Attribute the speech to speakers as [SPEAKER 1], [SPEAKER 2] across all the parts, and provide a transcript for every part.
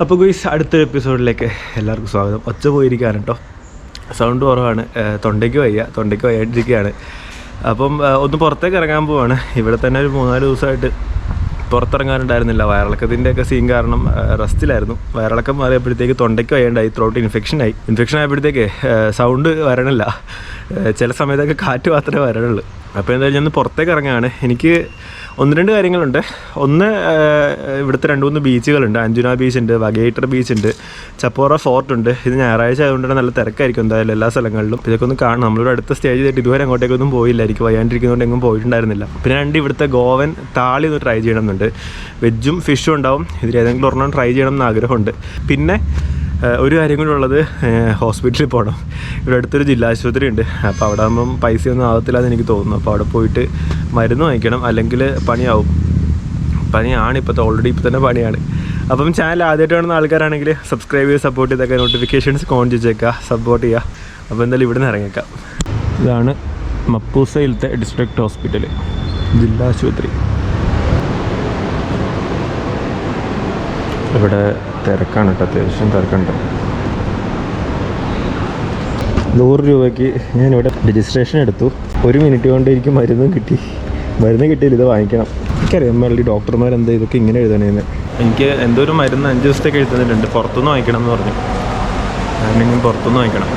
[SPEAKER 1] അപ്പോൾ ഗുയിസ് അടുത്ത എപ്പിസോഡിലേക്ക് എല്ലാവർക്കും സ്വാഗതം. ഒച്ച പോയിരിക്കുകയാണ് കേട്ടോ സൗണ്ട് കുറവാണ്. തൊണ്ടയ്ക്ക് വയ്യ. തൊണ്ടയ്ക്ക് വയ്യാണ്ടിരിക്കുകയാണ്. അപ്പം ഒന്ന് പുറത്തേക്ക് ഇറങ്ങാൻ പോവാണ്. ഇവിടെ തന്നെ ഒരു മൂന്നാൽ ദിവസമായിട്ട് പുറത്തിറങ്ങാനുണ്ടായിരുന്നില്ല. വയറിളക്കത്തിന്റെയൊക്കെ സീൻ കാരണം റസ്റ്റിലായിരുന്നു. വയറിളക്കം മാറിയപ്പോഴത്തേക്ക് തൊണ്ടയ്ക്ക് വയ്യാണ്ടായി. ത്രോട്ട് ഇൻഫെക്ഷൻ ആയി. ഇൻഫെക്ഷൻ ആയപ്പോഴത്തേക്ക് സൗണ്ട് വരണില്ല. ചില സമയത്തൊക്കെ കാറ്റ് മാത്രമേ വരണുള്ളൂ. അപ്പോൾ എന്തായാലും ഞാൻ പുറത്തേക്ക് ഇറങ്ങുകയാണ് എനിക്ക് ഒന്ന് രണ്ട് കാര്യങ്ങളുണ്ട്. ഒന്ന് ഇവിടുത്തെ രണ്ട് മൂന്ന് ബീച്ചുകളുണ്ട്. അഞ്ജുന ബീച്ച് ഉണ്ട് വഗേറ്റർ ബീച്ച് ഉണ്ട് ചപ്പോറ ഫോർട്ട് ഉണ്ട്. ഇത് ഞായറാഴ്ച ആയതുകൊണ്ട് തന്നെ നല്ല തിരക്കായിരിക്കും എന്തായാലും എല്ലാ സ്ഥലങ്ങളിലും. ഇതൊക്കെ ഒന്ന് കാണണം. നമ്മളിവിടെ അടുത്ത സ്റ്റേജ് ചെയ്തിട്ട് ഇതുവരെ അങ്ങോട്ടേക്കൊന്നും പോയില്ല എനിക്ക് വയ്യാണ്ടിരിക്കുന്നതുകൊണ്ട് എങ്ങും പോയിട്ടുണ്ടായിരുന്നില്ല. പിന്നെ രണ്ട് ഇവിടുത്തെ ഗോവൻ താളി ഒന്ന് ട്രൈ ചെയ്യണമെന്നുണ്ട്. വെജും ഫിഷും ഉണ്ടാവും. ഇതിൽ ഏതെങ്കിലും ഒരെണ്ണം ട്രൈ ചെയ്യണം എന്ന് ആഗ്രഹമുണ്ട്. പിന്നെ ഒരു കാര്യം കൂടി ഉള്ളത് ഹോസ്പിറ്റലിൽ പോകണം ഇവിടെ അടുത്തൊരു ജില്ലാ ആശുപത്രി ഉണ്ട്. അപ്പോൾ അവിടെ ആകുമ്പം പൈസയൊന്നും ആകത്തില്ല എന്ന് എനിക്ക് തോന്നുന്നു. അപ്പോൾ അവിടെ പോയിട്ട് മരുന്ന് വാങ്ങിക്കണം. അല്ലെങ്കിൽ പണിയാവും. പണിയാണ്. ഇപ്പോഴത്തെ ഓൾറെഡി ഇപ്പോൾ തന്നെ പണിയാണ്. അപ്പം ചാനൽ ആദ്യമായിട്ട് കാണുന്ന ആൾക്കാരാണെങ്കിൽ സബ്സ്ക്രൈബ് ചെയ്ത് സപ്പോർട്ട് ചെയ്തേക്കുക നോട്ടിഫിക്കേഷൻസ് ഓൺ ചെയ്തേക്കുക സപ്പോർട്ട് ചെയ്യുക. അപ്പോൾ എന്തായാലും ഇവിടെ നിന്ന് ഇറങ്ങിയേക്കാം. ഇതാണ് മപ്പൂസയിലത്തെ ഡിസ്ട്രിക്ട് ഹോസ്പിറ്റൽ ജില്ലാ ആശുപത്രി ഇവിടെ തിരക്കാണ് കേട്ടോ അത്യാവശ്യം തിരക്കുണ്ട്. നൂറ് രൂപയ്ക്ക് ഞാനിവിടെ രജിസ്ട്രേഷൻ എടുത്തു. ഒരു മിനിറ്റ് കൊണ്ട് എനിക്ക് മരുന്നും കിട്ടി. മരുന്ന് കിട്ടിയില്ല ഇത് വാങ്ങിക്കണം. എനിക്കറിയാം എം എൽ ഡി ഡോക്ടർമാർ എന്താ ഇതൊക്കെ ഇങ്ങനെ എഴുതണേന്ന്. എനിക്ക് എന്തോ ഒരു മരുന്ന് അഞ്ച് ദിവസത്തേക്ക് എഴുതുന്നുണ്ട്. പുറത്തുനിന്ന് വാങ്ങിക്കണം എന്ന് പറഞ്ഞു. ഞാനിനി പുറത്തുനിന്ന് വാങ്ങിക്കണം.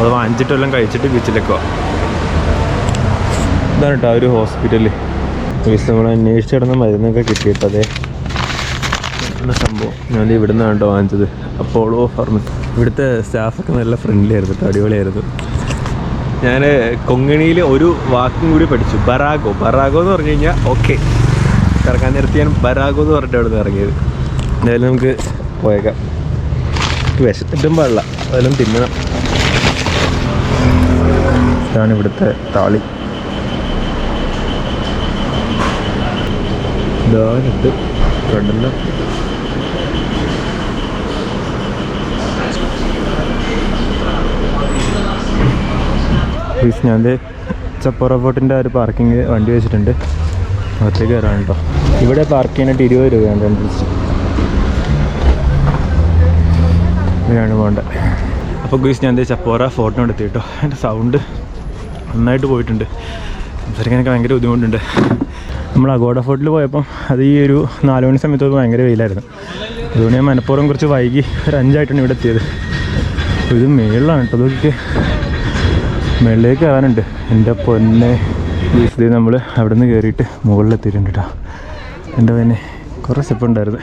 [SPEAKER 1] അത് വാങ്ങിച്ചിട്ടെല്ലാം കഴിച്ചിട്ട് ബീച്ചിലേക്ക് ഇതാണ് കേട്ടോ ആ ഒരു ഹോസ്പിറ്റലിൽ നമ്മൾ അന്വേഷിച്ച് കിടന്ന മരുന്നൊക്കെ കിട്ടിയിട്ടതേ. ഇതാണ് സംഭവം. ഞാൻ ഇവിടെ നിന്നാണ് കേട്ടോ വാങ്ങിച്ചത്? അപ്പോളോ ഫാർമസി ഇവിടുത്തെ സ്റ്റാഫൊക്കെ നല്ല ഫ്രണ്ട്ലി ആയിരുന്നു അടിപൊളിയായിരുന്നു. ഞാൻ കൊങ്ങിണിയിൽ ഒരു വാക്കും കൂടി പഠിച്ചു. ബറാഗോ. ബറാഗോ എന്ന് പറഞ്ഞു കഴിഞ്ഞാൽ ഓക്കെ ഇറങ്ങാൻ നേരത്തെ ഞാൻ ബറാഗോ എന്ന് പറഞ്ഞിട്ട് അവിടെ നിന്ന് ഇറങ്ങിയത്. എന്തായാലും നമുക്ക് പോയേക്കാം. വിശത്തിട്ടും പാടില്ല. അതെല്ലാം തിന്നണം. ഇതാണ് ഇവിടുത്തെ താളി. ഇതാണിട്ട് കണ്ടല്ലോ പ്ലീസ് ഞാൻ ചപ്പോറ ഫോർട്ടിന്റെ ഒരു പാർക്കിംഗ് വണ്ടി വെച്ചിട്ടുണ്ട്. അകത്തേക്ക് കയറാൻ കേട്ടോ ഇവിടെ പാർക്ക് ചെയ്യാനായിട്ട് ഇരുപത് രൂപയാണ് ദിവസം ഇതിനാണ് പോകേണ്ടത് അപ്പോൾ ഗുയിസ് ഞാൻ ചപ്പോറ ഫോട്ടോ എത്തി കേട്ടോ എന്റെ സൗണ്ട് നന്നായിട്ട് പോയിട്ടുണ്ട്. സംസാരിക്കാനൊക്കെ ഭയങ്കര ബുദ്ധിമുട്ടുണ്ട്. നമ്മൾ അഗോഡ ഫോർട്ടിൽ പോയപ്പം അത് ഈ ഒരു നാല് മണി ഭയങ്കര വെയിലായിരുന്നു. അതുകൊണ്ട് ഞാൻ മനഃപൂർവം കുറച്ച് വൈകി ഒരു അഞ്ചായിട്ടാണ് ഇവിടെ എത്തിയത്. ഇത് മേളിലാണ് കേട്ടോ അതൊക്കെ മുകളിലേക്ക് കയറാനുണ്ട് എന്റെ പൊന്നെ. ഇത് നമ്മൾ അവിടെ നിന്ന് കയറിയിട്ട് മുകളിലെത്തിയിട്ടുണ്ട് കേട്ടോ എന്റെ പിന്നെ കുറേ സ്റ്റെപ്പ് ഉണ്ടായിരുന്നു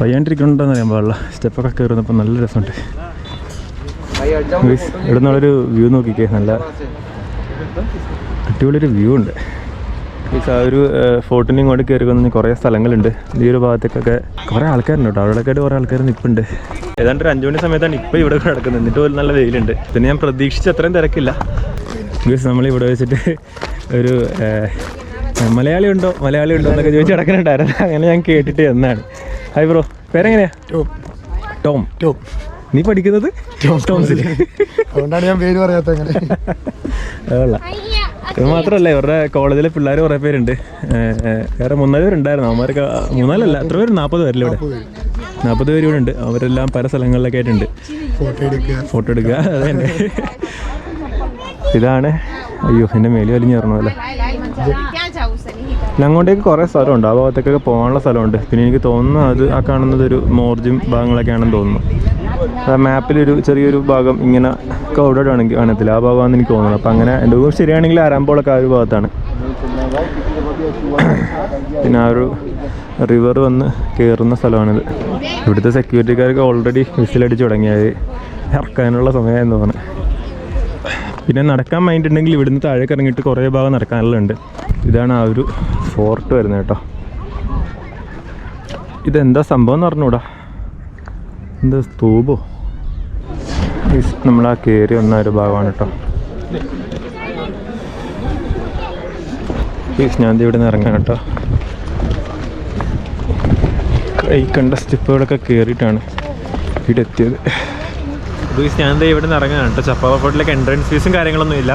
[SPEAKER 1] വയ്യാണ്ടിരിക്കണമെന്ന് അറിയാൻ പാടില്ല. സ്റ്റെപ്പൊക്കെ കയറുന്നപ്പോൾ നല്ല രസമുണ്ട്. ഇവിടെ നിന്നുള്ളൊരു വ്യൂ നോക്കിക്കേ. നല്ല അടിപൊളിയൊരു വ്യൂ ഉണ്ട്. ആ ഒരു ഫോർട്ടിന് ഇങ്ങോട്ട് കയറി വന്ന് കുറേ സ്ഥലങ്ങളുണ്ട്. ഈ ഒരു ഭാഗത്തേക്കൊക്കെ കുറേ ആൾക്കാരുണ്ട് കേട്ടോ. അവിടെയൊക്കെ ആയിട്ട് കുറേ ആൾക്കാർ നിൽപ്പുണ്ട്. ഏതാണ്ട് ഒരു അഞ്ചു മണി സമയത്താണ് ഇപ്പോൾ ഇവിടെ കിടക്കുന്നത്. എന്നിട്ട് പോലും നല്ല വെയിലുണ്ട്. പിന്നെ ഞാൻ പ്രതീക്ഷിച്ച അത്രയും തിരക്കില്ല. നമ്മൾ ഇവിടെ വെച്ചിട്ട് ഒരു മലയാളി ഉണ്ടോ? മലയാളി ഉണ്ടോ എന്നൊക്കെ ചോദിച്ച് കിടക്കുന്നുണ്ടായിരുന്നു. അങ്ങനെ ഞാൻ കേട്ടിട്ട് എന്നാണ് ഹായ് ബ്രോ പേരെങ്ങനെയാ? ടോം.
[SPEAKER 2] ടോം.
[SPEAKER 1] നീ പഠിക്കുന്നത്? ടോം. ടോംസിൽ
[SPEAKER 2] അതുകൊണ്ടാണ് ഞാൻ പേര് പറയാത്ത അങ്ങനെ
[SPEAKER 1] ഇത് മാത്രമല്ല ഇവരുടെ കോളേജിലെ പിള്ളേർ കുറേ പേരുണ്ട്. വേറെ മൂന്നാൽ പേരുണ്ടായിരുന്നു. അവന്മാരൊക്കെ മൂന്നാലല്ല എത്ര പേര് നാൽപ്പത് പേരല്ലേ ഇവിടെ. നാൽപ്പത് പേര് ഇവിടെ ഉണ്ട്. അവരെല്ലാം പല സ്ഥലങ്ങളിലൊക്കെ ആയിട്ടുണ്ട്.
[SPEAKER 2] ഫോട്ടോ എടുക്കുക.
[SPEAKER 1] ഫോട്ടോ എടുക്കുക അത് തന്നെ. ഇതാണ്. അയ്യോ എന്റെ മേലി വലിഞ്ഞു പിന്നെ അങ്ങോട്ടേക്ക് കുറേ സ്ഥലമുണ്ട്. ആ ഭാഗത്തേക്കൊക്കെ പോകാനുള്ള സ്ഥലമുണ്ട്. പിന്നെ എനിക്ക് തോന്നുന്നു അത് ആ കാണുന്നത് ഒരു മോർജും ഭാഗങ്ങളൊക്കെയാണെന്ന് തോന്നുന്നു. ആ മാപ്പിലൊരു ചെറിയൊരു ഭാഗം ഇങ്ങനെ കൗഡഡ് ആണെങ്കിൽ കാണത്തില്ല. ആ ഭാഗമാണെന്ന് എനിക്ക് തോന്നുന്നത് അപ്പം അങ്ങനെ എന്റെ ഊർ ശരിയാണെങ്കിൽ ആരാമ്പോളൊക്കെ ആ ഒരു ഭാഗത്താണ്. പിന്നെ ആ ഒരു റിവർ വന്ന് കയറുന്ന സ്ഥലമാണിത്. ഇവിടുത്തെ സെക്യൂരിറ്റിക്കാർക്ക് ഓൾറെഡി വിസിലടിച്ച് തുടങ്ങിയത് ഇറക്കാനുള്ള സമയമായെന്ന് തോന്നുന്നു. പിന്നെ നടക്കാൻ മൈൻഡ് ഉണ്ടെങ്കിൽ ഇവിടുന്ന് താഴേക്ക് ഇറങ്ങിയിട്ട് കുറേ ഭാഗം നടക്കാനുള്ളുണ്ട് ഇതാണ് ആ ഒരു ഫോർട്ട് വരുന്നത് കേട്ടോ. ഇതെന്താ സംഭവം എന്ന് പറഞ്ഞൂടാ എന്താ സ്തൂപോ നമ്മളാ കയറി വന്ന ഒരു ഭാഗമാണ് കേട്ടോ പ്ലീസ് ഞാൻ ഇവിടെ നിന്ന് ഇറങ്ങാൻ കേട്ടോ ഈ കണ്ട സ്റ്റെപ്പുകളൊക്കെ കയറിയിട്ടാണ് ഇവിടെ എത്തിയത്. പ്ലീസ് ഞാൻ ഇവിടെ നിന്ന് ഇറങ്ങാൻ കേട്ടോ ചപ്പാവ ഫോർട്ടിലേക്ക് എൻട്രൻസ് ഫീസും കാര്യങ്ങളൊന്നും ഇല്ല.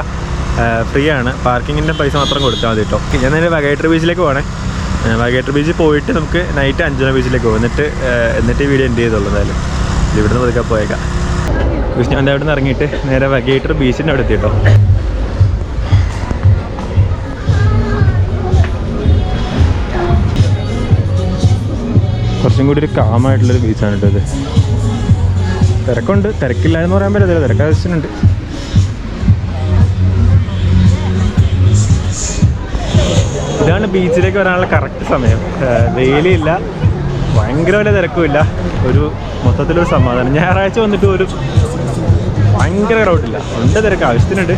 [SPEAKER 1] ഫ്രീ ആണ്. പാർക്കിങ്ങിന്റെ പൈസ മാത്രം കൊടുത്താൽ മതി കേട്ടോ ഞാൻ നേരെ വകൈറ്റർ ബീച്ചിലേക്ക് പോകണേ വാഗേറ്റർ ബീച്ചിൽ പോയിട്ട് നമുക്ക് നൈറ്റ് അഞ്ചന ബീച്ചിലേക്ക് പോകും. എന്നിട്ട് എന്നിട്ട് വീഡിയോ എൻഡ് ചെയ്തോളൂ എന്തായാലും. ഇവിടുന്ന് പതുക്കെ പോയേക്കാം. വിഷ്ണു എന്റെ അവിടെ നിന്ന് ഇറങ്ങിയിട്ട് നേരെ വഗേറ്റർ ബീച്ചിന്റെ അവിടെ എത്തിയിട്ടോ. കുറച്ചും കൂടി ഒരു കാമായിട്ടുള്ളൊരു ബീച്ചാണ് കേട്ടോ ഇത്. തിരക്കുണ്ട്. തിരക്കില്ല എന്ന് പറയാൻ പറ്റില്ല തിരക്ക് ഇതാണ് ബീച്ചിലേക്ക് വരാനുള്ള കറക്റ്റ് സമയം. വെയിലില്ല. ഭയങ്കര വലിയ തിരക്കുമില്ല. ഒരു മൊത്തത്തിലൊരു സമാധാനം. ഞായറാഴ്ച വന്നിട്ട് ഒരു ഭയങ്കര ക്രൗഡില്ല ഉണ്ട് തിരക്ക്. ആവശ്യത്തിനുണ്ട്.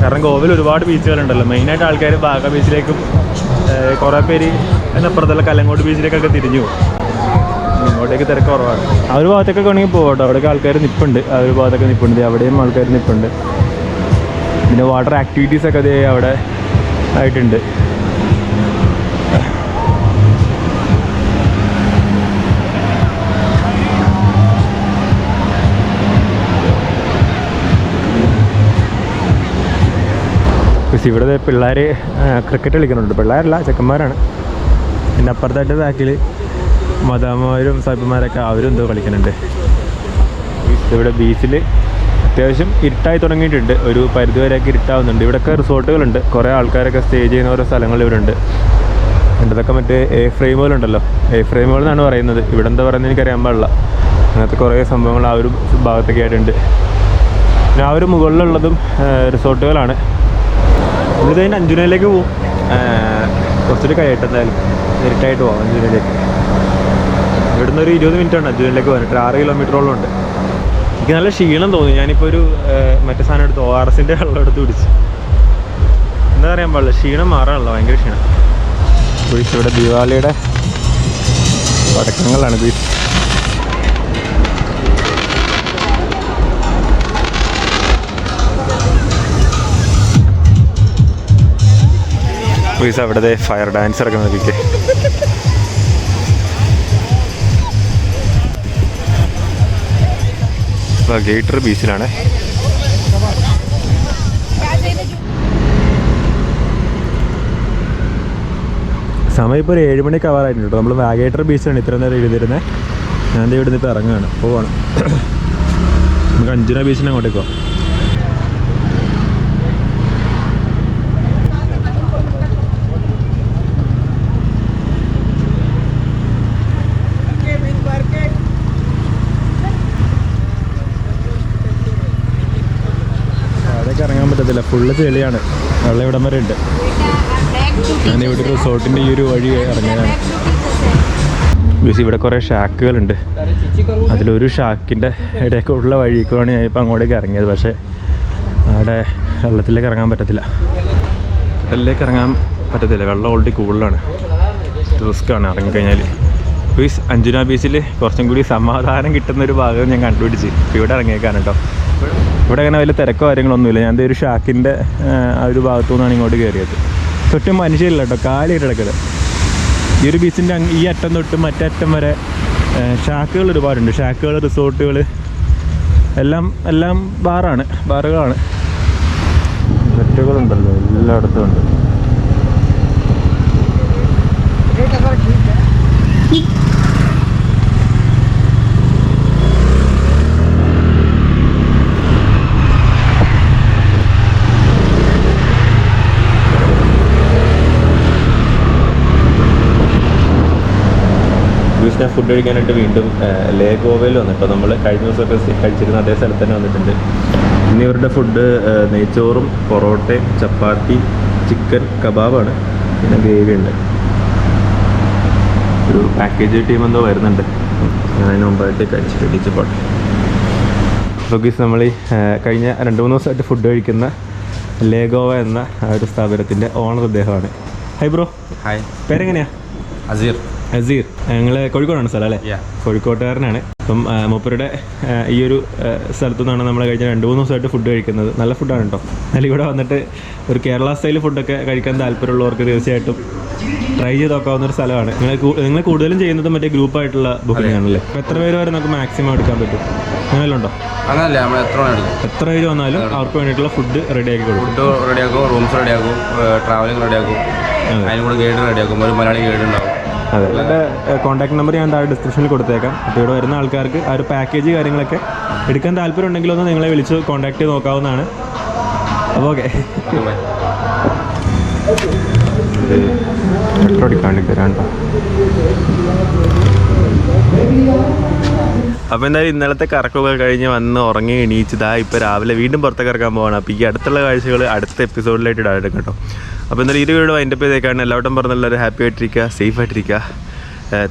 [SPEAKER 1] കാരണം ഗോവയിൽ ഒരുപാട് ബീച്ചുകളുണ്ടല്ലോ. മെയിനായിട്ട് ആൾക്കാർ ബാഗ ബീച്ചിലേക്കും കുറേ പേര് അതിനപ്പുറത്തുള്ള കല്ലങ്കോട് ബീച്ചിലേക്കൊക്കെ തിരിഞ്ഞു ഇങ്ങോട്ടേക്ക് തിരക്ക് കുറവാണ്. ആ ഒരു ഭാഗത്തൊക്കെ വേണമെങ്കിൽ പോകട്ടോ. അവിടെയൊക്കെ ആൾക്കാർ നിൽപ്പുണ്ട് ആ ഒരു ഭാഗത്തൊക്കെ നിൽപ്പുണ്ട് അവിടെയും ആൾക്കാർ നിൽപ്പുണ്ട് പിന്നെ വാട്ടർ ആക്ടിവിറ്റീസൊക്കെ അതേ അവിടെ ആയിട്ടുണ്ട്. പക്ഷേ ഇവിടെ പിള്ളേർ ക്രിക്കറ്റ് കളിക്കുന്നുണ്ട്. പിള്ളേരല്ല ചെക്കന്മാരാണ്. പിന്നെ അപ്പുറത്തായിട്ട് ബാക്കിൽ മദാമ്മമാരും സാഹിബന്മാരൊക്കെ അവരും എന്തോ കളിക്കുന്നുണ്ട്. ഇവിടെ ബീച്ചിൽ അത്യാവശ്യം ഇരുട്ടായി തുടങ്ങിയിട്ടുണ്ട്. ഒരു പരിധിവരെയൊക്കെ ഇരുട്ടാവുന്നുണ്ട്. ഇവിടെയൊക്കെ റിസോർട്ടുകളുണ്ട്. കുറേ ആൾക്കാരൊക്കെ സ്റ്റേ ചെയ്യുന്ന ഓരോ സ്ഥലങ്ങൾ ഇവിടെ ഉണ്ട് ഇതൊക്കെ മറ്റേ എ ഫ്രെയിമുകളുണ്ടല്ലോ എ ഫ്രെയിമുകൾ എന്നാണ് പറയുന്നത്. ഇവിടെ എന്താ പറയുന്നത് എനിക്കറിയാൻ പാടില്ല. അങ്ങനത്തെ കുറേ സംഭവങ്ങൾ ആ ഒരു ഭാഗത്തൊക്കെ ആയിട്ടുണ്ട്. പിന്നെ ആ ഒരു മുകളിലുള്ളതും റിസോർട്ടുകളാണ്. നമ്മളിത് കഴിഞ്ഞ് അഞ്ചുനയിലേക്ക് പോകും കുറച്ചൊരു കഴിയട്ടെ എന്തായാലും. ഇരുട്ടായിട്ട് പോകാം അഞ്ചുനയിലേക്ക് ഇവിടുന്ന് ഒരു ഇരുപത് മിനിറ്റ് ഉണ്ട് അഞ്ചുനയിലേക്ക് പോകാൻ. ആറ് കിലോമീറ്ററോളം ഉണ്ട്. എനിക്ക് നല്ല ക്ഷീണം തോന്നി. ഞാനിപ്പോൾ ഒരു മറ്റേ സാധനം എടുത്ത്. ഒ ആർ എസിന്റെ വെള്ളം എടുത്ത് പിടിച്ച് എന്താ പറയാൻ പാടില്ല. ക്ഷീണം മാറാനുള്ള ഭയങ്കര ക്ഷീണം. ബീച്ച് ഇവിടെ ദിവാലിയുടെ പടക്കങ്ങളാണ്. ബീച്ച് ബീച്ച് അവിടുത്തെ ഫയർ ഡാൻസർ ഇറക്കുന്ന നോക്കിക്കേ. ഗേറ്റർ ബീച്ചിലാണ്. സമയം ഇപ്പോൾ ഒരു ഏഴ് കവർ ആയിട്ടുണ്ട് കേട്ടോ. നമ്മൾ വാഗേറ്റർ ബീച്ചിലാണ് ഇത്ര നേരം എഴുതിയിരുന്നത് ഞാൻ ദേ ഇവിടുന്ന് ഇപ്പോൾ ഇറങ്ങുകയാണ്. പോവാണ്. നമുക്ക് അഞ്ചുന ബീച്ചിന് അങ്ങോട്ടേക്ക് പോവാം അതൊക്കെ ഇറങ്ങാൻ പറ്റത്തില്ല ഫുള്ള് ചെളിയാണ്. വെള്ളം ഇവിടം വരെ ഉണ്ട്. ഞാൻ ഇവിടെ റിസോർട്ടിന്റെ ഈ ഒരു വഴി ഇറങ്ങിയതാണ്. ബിസി ഇവിടെ കുറേ ഷാക്കുകളുണ്ട്. അതിലൊരു ഷാക്കിന്റെ ഇടയ്ക്ക് ഉള്ള വഴിക്കാണ് ഞാൻ ഇപ്പോൾ അങ്ങോട്ടേക്ക് ഇറങ്ങിയത്. പക്ഷേ അവിടെ വെള്ളത്തിലേക്ക് ഇറങ്ങാൻ പറ്റത്തില്ല. കടലിലേക്ക് ഇറങ്ങാൻ പറ്റത്തില്ല. വെള്ളം ഓൾറെഡി കൂടുതലാണ്. റിസ്ക്കാണ് ഇറങ്ങിക്കഴിഞ്ഞാൽ ബീച്ച് അഞ്ജുന ബീച്ചിൽ കുറച്ചും കൂടി സമാധാനം കിട്ടുന്ന ഒരു ഭാഗം ഞാൻ കണ്ടുപിടിച്ച്. ഇവിടെ ഇറങ്ങിയേക്കാണ് കേട്ടോ. ഇവിടെ അങ്ങനെ വലിയ തിരക്കോ കാര്യങ്ങളൊന്നുമില്ല. ഞാൻ ദേ ഒരു ഷാക്കിന്റെ ആ ഒരു ഭാഗത്തു നിന്നാണ് ഇങ്ങോട്ട് കയറിയത്. തൊട്ട് മനുഷ്യരില്ല കേട്ടോ കിടക്കത് ഈ ഒരു ബീച്ചിന്റെ ഈ അറ്റം തൊട്ട് മറ്റേ അറ്റം വരെ ഷാക്കുകൾ ഒരുപാടുണ്ട്. ഷാക്കുകൾ റിസോർട്ടുകൾ എല്ലാം എല്ലാം ബാറാണ് ബാറുകളാണ്. സെറ്റുകളുണ്ടല്ലോ എല്ലായിടത്തും ഉണ്ട്. ജ്യൂസിനെ ഫുഡ് കഴിക്കാനായിട്ട് വീണ്ടും ലേ ഗോവയിൽ വന്നിട്ടോ നമ്മൾ കഴിഞ്ഞ ദിവസമൊക്കെ കഴിച്ചിരുന്ന അതേ സ്ഥലത്ത് തന്നെ വന്നിട്ടുണ്ട്. ഇന്ന് ഇവരുടെ ഫുഡ് നെയ്ച്ചോറും പൊറോട്ടയും ചപ്പാത്തി ചിക്കൻ കബാബാണ്. പിന്നെ ഗ്രേവി ഉണ്ട്. ഒരു പാക്കേജ് ടീം എന്തോ വരുന്നുണ്ട്. ഞാൻ അതിന് മുമ്പായിട്ട് കഴിച്ചിട്ട് ഇടിച്ച് പോട്ടെ. റോഗീസ് നമ്മൾ ഈ കഴിഞ്ഞ രണ്ട് മൂന്ന് ദിവസമായിട്ട് ഫുഡ് കഴിക്കുന്ന ലേഗോവ എന്ന ആ ഒരു സ്ഥാപനത്തിന്റെ ഓണർ അദ്ദേഹമാണ് ഹൈ ബ്രോ
[SPEAKER 3] ഹായ്
[SPEAKER 1] പേരെങ്ങനെയാ?
[SPEAKER 3] അസീർ.
[SPEAKER 1] അസീർ ഞങ്ങൾ കോഴിക്കോടാണ് സ്ഥലം അല്ലേ. കോഴിക്കോട്ടുകാരനാണ്. അപ്പം മൂപ്പരുടെ ഈ ഒരു സ്ഥലത്തു നിന്നാണ് നമ്മൾ കഴിഞ്ഞ രണ്ട് മൂന്ന് ദിവസമായിട്ട് ഫുഡ് കഴിക്കുന്നത്. നല്ല ഫുഡാണ് കേട്ടോ നല്ല ഇവിടെ വന്നിട്ട് ഒരു കേരള സ്റ്റൈൽ ഫുഡൊക്കെ കഴിക്കാൻ താല്പര്യമുള്ളവർക്ക് തീർച്ചയായിട്ടും ട്രൈ ചെയ്ത് നോക്കാവുന്ന ഒരു സ്ഥലമാണ്. നിങ്ങൾ നിങ്ങൾ കൂടുതലും ചെയ്യുന്നത് മറ്റേ ഗ്രൂപ്പ് ആയിട്ടുള്ള ബുക്കിംഗ് ആണല്ലേ? അപ്പോൾ എത്ര പേര് വരെ നമുക്ക് മാക്സിമം എടുക്കാൻ പറ്റും? അങ്ങനെ ഉണ്ടോ?
[SPEAKER 3] അങ്ങനല്ല നമ്മൾ എത്ര
[SPEAKER 1] എത്ര പേര് വന്നാലും അവർക്ക് വേണ്ടിയിട്ടുള്ള ഫുഡ് റെഡി ആക്കി കൊടുക്കും.
[SPEAKER 3] ഫുഡ് റെഡിയാക്കും റൂംസ് റെഡിയാക്കും ട്രാവലിംഗ് റെഡിയാക്കും അതിനും കൂടെ ഗൈഡ് റെഡിയാക്കും ഒരു മലയാളി ഗൈഡ് ഉണ്ടാവും.
[SPEAKER 1] അതെ. എന്റെ കോൺടാക്ട് നമ്പർ ഞാൻ താഴെ ഡിസ്ക്രിപ്ഷനിൽ കൊടുത്തേക്കാം. അപ്പോൾ ഇവിടെ വരുന്ന ആൾക്കാർക്ക് ആ ഒരു പാക്കേജ് കാര്യങ്ങളൊക്കെ എടുക്കാൻ താല്പര്യം ഉണ്ടെങ്കിൽ ഒന്ന് നിങ്ങളെ വിളിച്ച് കോൺടാക്ട് ചെയ്ത് നോക്കാവുന്നതാണ്. അപ്പോൾ ഓക്കെ
[SPEAKER 3] അപ്പൊ
[SPEAKER 1] അപ്പോൾ എന്തായാലും ഇന്നലത്തെ കറക്കമൊക്കെ കഴിഞ്ഞ് വന്ന് ഉറങ്ങി എണീച്ചതാ ഇപ്പോൾ രാവിലെ വീണ്ടും പുറത്തേക്ക് ഇറക്കാൻ പോവാണ്. അപ്പോൾ ഈ അടുത്തുള്ള കാഴ്ചകൾ അടുത്ത എപ്പിസോഡിലായിട്ട് ഇടാൻ കേട്ടോ. അപ്പോൾ എന്തായാലും ഈ വീഡിയോ വൈൻഡപ്പ് ചെയ്തേക്കാണ്. എല്ലാവരും പറഞ്ഞെല്ലാവരും ഹാപ്പി ആയിട്ടിരിക്കുക സേഫ് ആയിട്ടിരിക്കുക.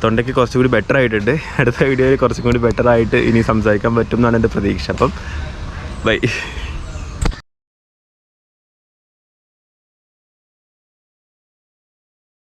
[SPEAKER 1] തൊണ്ടയ്ക്ക് കുറച്ചും കൂടി ബെറ്റർ ആയിട്ടുണ്ട്. അടുത്ത വീഡിയോയിൽ കുറച്ചും കൂടി ബെറ്റർ ആയിട്ട് ഇനി സംസാരിക്കാൻ പറ്റും എന്നാണ് എന്റെ പ്രതീക്ഷ. അപ്പം ബൈ